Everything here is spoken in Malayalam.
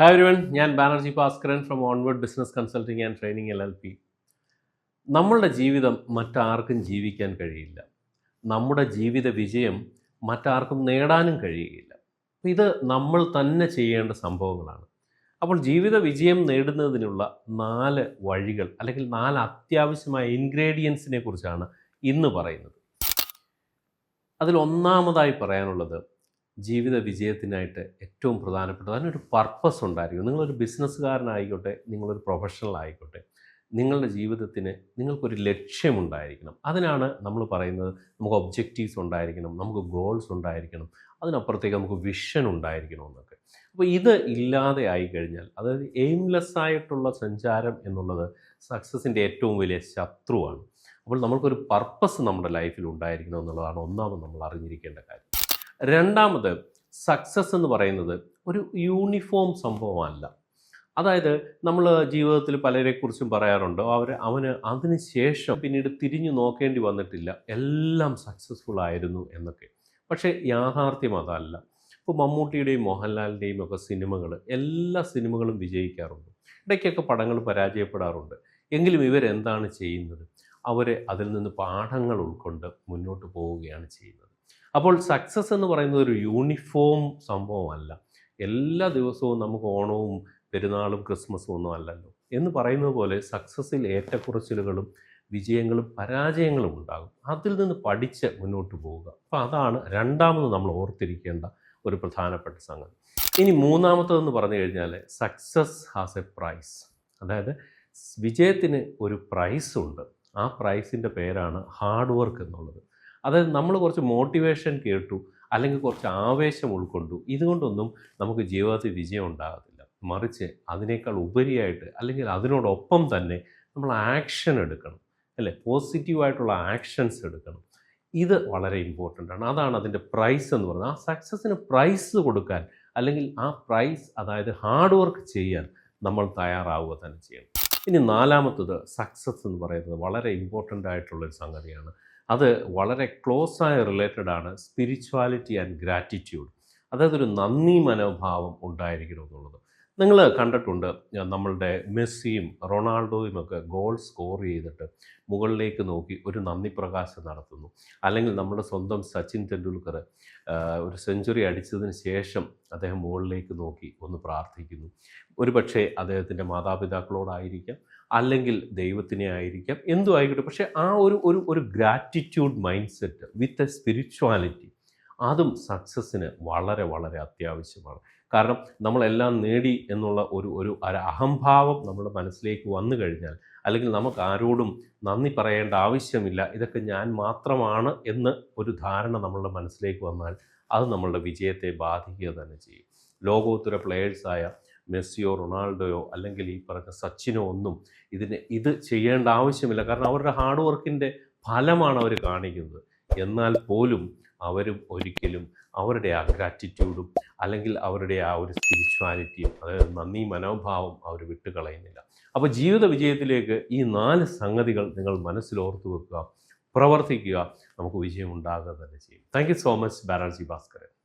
ഹായ് എവരിവൺ ഞാൻ Banerjee Bhaskaran from onward business consulting and training L L P നമ്മളുടെ ജീവിതം മറ്റാർക്കും ജീവിക്കാൻ കഴിയില്ല. നമ്മുടെ ജീവിത വിജയം മറ്റാർക്കും നേടാനും കഴിയുകയില്ല ഇത് നമ്മൾ തന്നെ ചെയ്യേണ്ട സംഭവങ്ങളാണ്. അപ്പോൾ ജീവിത വിജയം നേടുന്നതിനുള്ള നാല് വഴികൾ അല്ലെങ്കിൽ നാല് അത്യാവശ്യമായ ഇൻഗ്രീഡിയൻസിനെ കുറിച്ചാണ് ഇന്ന് പറയുന്നത്. അതിൽ ഒന്നാമതായി പറയാനുള്ളത് ജീവിത വിജയത്തിനായിട്ട് ഏറ്റവും പ്രധാനപ്പെട്ടത്. അതിനൊരു പർപ്പസ് ഉണ്ടായിരിക്കും. നിങ്ങളൊരു ബിസിനസ്സുകാരനായിക്കോട്ടെ നിങ്ങളൊരു പ്രൊഫഷണൽ ആയിക്കോട്ടെ നിങ്ങളുടെ ജീവിതത്തിന് നിങ്ങൾക്കൊരു ലക്ഷ്യമുണ്ടായിരിക്കണം അതിനാണ് നമ്മൾ പറയുന്നത് നമുക്ക് ഒബ്ജക്റ്റീവ്സ് ഉണ്ടായിരിക്കണം നമുക്ക് ഗോൾസ് ഉണ്ടായിരിക്കണം അതിനപ്പുറത്തേക്ക് നമുക്ക് വിഷൻ ഉണ്ടായിരിക്കണം എന്നൊക്കെ. അപ്പോൾ ഇത് ഇല്ലാതെ ആയി കഴിഞ്ഞാൽ അതായത് എയിംലെസ് ആയിട്ടുള്ള സഞ്ചാരം എന്നുള്ളത് സക്സസിന്റെ ഏറ്റവും വലിയ ശത്രുവാണ്. അപ്പോൾ നമ്മൾക്കൊരു പർപ്പസ് നമ്മുടെ ലൈഫിൽ ഉണ്ടായിരിക്കണം എന്നുള്ളതാണ് ഒന്നാമത് നമ്മൾ അറിഞ്ഞിരിക്കേണ്ട കാര്യം. രണ്ടാമത് സക്സസ് എന്ന് പറയുന്നത് ഒരു യൂണിഫോം സംഭവമല്ല. അതായത് നമ്മൾ ജീവിതത്തിൽ പലരെക്കുറിച്ചും പറയാറുണ്ട് അവർ അവന് അതിന് ശേഷം പിന്നീട് തിരിഞ്ഞു നോക്കേണ്ടി വന്നിട്ടില്ല എല്ലാം സക്സസ്ഫുൾ ആയിരുന്നു എന്നൊക്കെ. പക്ഷേ യാഥാർത്ഥ്യം അതല്ല. ഇപ്പോൾ മമ്മൂട്ടിയുടെയും മോഹൻലാലിന്റെയും ഒക്കെ സിനിമകൾ എല്ലാ സിനിമകളും വിജയിക്കാറുണ്ട്. ഇടയ്ക്കൊക്കെ പടങ്ങൾ പരാജയപ്പെടാറുണ്ട്. എങ്കിലും ഇവരെന്താണ് ചെയ്യുന്നത്? അവരെ അതിൽ നിന്ന് പാഠങ്ങൾ ഉൾക്കൊണ്ട് മുന്നോട്ട് പോവുകയാണ് ചെയ്യുന്നത്. അപ്പോൾ സക്സസ് എന്ന് പറയുന്നത് ഒരു യൂണിഫോം സംഭവമല്ല. എല്ലാ ദിവസവും നമുക്ക് ഓണവും പെരുന്നാളും ക്രിസ്മസും ഒന്നും അല്ലല്ലോ. എന്ന് പറയുന്നത് പോലെ സക്സസ്സിൽ ഏറ്റക്കുറച്ചിലുകളും വിജയങ്ങളും പരാജയങ്ങളും ഉണ്ടാകും. അതിൽ നിന്ന് പഠിച്ച് മുന്നോട്ട് പോവുക. അപ്പോൾ അതാണ് രണ്ടാമത് നമ്മൾ ഓർത്തിരിക്കേണ്ട ഒരു പ്രധാനപ്പെട്ട സംഗതി. ഇനി മൂന്നാമത്തതെന്ന് പറഞ്ഞു കഴിഞ്ഞാൽ സക്സസ് ഹാസ് എ പ്രൈസ് അതായത് വിജയത്തിന് ഒരു പ്രൈസ് ഉണ്ട്. ആ പ്രൈസിന്റെ പേരാണ് ഹാർഡ് വർക്ക് എന്നുള്ളത്. അതായത് നമ്മൾ കുറച്ച് മോട്ടിവേഷൻ കേട്ടു അല്ലെങ്കിൽ കുറച്ച് ആവേശം ഉൾക്കൊണ്ടു. ഇതുകൊണ്ടൊന്നും നമുക്ക് ജീവിതത്തിൽ വിജയം ഉണ്ടാകത്തില്ല. മറിച്ച് അതിനേക്കാൾ ഉപരിയായിട്ട് അല്ലെങ്കിൽ അതിനോടൊപ്പം തന്നെ നമ്മൾ ആക്ഷൻ എടുക്കണം. അല്ലേ? പോസിറ്റീവായിട്ടുള്ള ആക്ഷൻസ് എടുക്കണം. ഇത് വളരെ ഇമ്പോർട്ടന്റ് ആണ്. അതാണ് അതിന്റെ പ്രൈസ് എന്ന് പറയുന്നത്. ആ സക്സസ്സിന് പ്രൈസ് കൊടുക്കാൻ അല്ലെങ്കിൽ ആ പ്രൈസ് അതായത് ഹാർഡ് വർക്ക് ചെയ്യാൻ നമ്മൾ തയ്യാറാവുക തന്നെ ചെയ്യണം. ഇനി നാലാമത്തത് സക്സസ് എന്ന് പറയുന്നത് വളരെ ഇമ്പോർട്ടന്റ് ആയിട്ടുള്ളൊരു സംഗതിയാണ്. അത് വളരെ ക്ലോസ് ആയ റിലേറ്റഡ് ആണ് സ്പിരിച്വാലിറ്റി ആൻഡ് ഗ്രാറ്റിറ്റ്യൂഡ്. അതായത് ഒരു നന്ദി മനോഭാവം ഉണ്ടായിരിക്കണം എന്നുള്ളത് നിങ്ങൾ കണ്ടിട്ടുണ്ട് നമ്മളുടെ മെസ്സിയും റൊണാൾഡോയും ഒക്കെ ഗോൾ സ്കോർ ചെയ്തിട്ട് മുകളിലേക്ക് നോക്കി ഒരു നന്ദി പ്രകാശം നടത്തുന്നു. അല്ലെങ്കിൽ നമ്മുടെ സ്വന്തം സച്ചിൻ ടെണ്ടുൽക്കർ ഒരു സെഞ്ചുറി അടിച്ചതിന് ശേഷം അദ്ദേഹം മുകളിലേക്ക് നോക്കി ഒന്ന് പ്രാർത്ഥിക്കുന്നു. ഒരു പക്ഷേ അദ്ദേഹത്തിന്റെ മാതാപിതാക്കളോടായിരിക്കാം അല്ലെങ്കിൽ ദൈവത്തിനെ ആയിരിക്കാം എന്തു ആയിക്കോട്ടെ. പക്ഷേ ആ ഒരു ഒരു ഒരു gratitude mindset with a spirituality അതും സക്സസ്സിന് വളരെ വളരെ അത്യാവശ്യമാണ്. കാരണം നമ്മളെല്ലാം നേടി എന്നുള്ള ഒരു ഒരു അഹംഭാവം നമ്മുടെ മനസ്സിലേക്ക് വന്നു കഴിഞ്ഞാൽ അല്ലെങ്കിൽ നമുക്ക് ആരോടും നന്ദി പറയേണ്ട ആവശ്യമില്ല ഇതൊക്കെ ഞാൻ മാത്രമാണ് എന്ന് ഒരു ധാരണ നമ്മളുടെ മനസ്സിലേക്ക് വന്നാൽ അത് നമ്മളുടെ വിജയത്തെ ബാധിക്കുക തന്നെ ചെയ്യും. ലോകോത്തര പ്ലെയേഴ്സായ മെസ്സിയോ റൊണാൾഡോയോ അല്ലെങ്കിൽ ഈ പറഞ്ഞ സച്ചിനോ ഒന്നും ഇതിന് ഇത് ചെയ്യേണ്ട ആവശ്യമില്ല. കാരണം അവരുടെ ഹാർഡ് വർക്കിന്റെ ഫലമാണ് അവർ കാണിക്കുന്നത്. എന്നാൽ പോലും അവരും ഒരിക്കലും അവരുടെ ആ ഗ്രാറ്റിറ്റ്യൂഡും അല്ലെങ്കിൽ അവരുടെ ആ ഒരു സ്പിരിച്വാലിറ്റിയും അതായത് നന്ദി മനോഭാവം അവർ വിട്ടുകളയുന്നില്ല. അപ്പോൾ ജീവിത വിജയത്തിലേക്ക് ഈ നാല് സംഗതികൾ നിങ്ങൾ മനസ്സിലോർത്തു വെക്കുക പ്രവർത്തിക്കുക നമുക്ക് വിജയം ഉണ്ടാകുക തന്നെ ചെയ്യും. Thank you so much Banerjee Bhaskaran.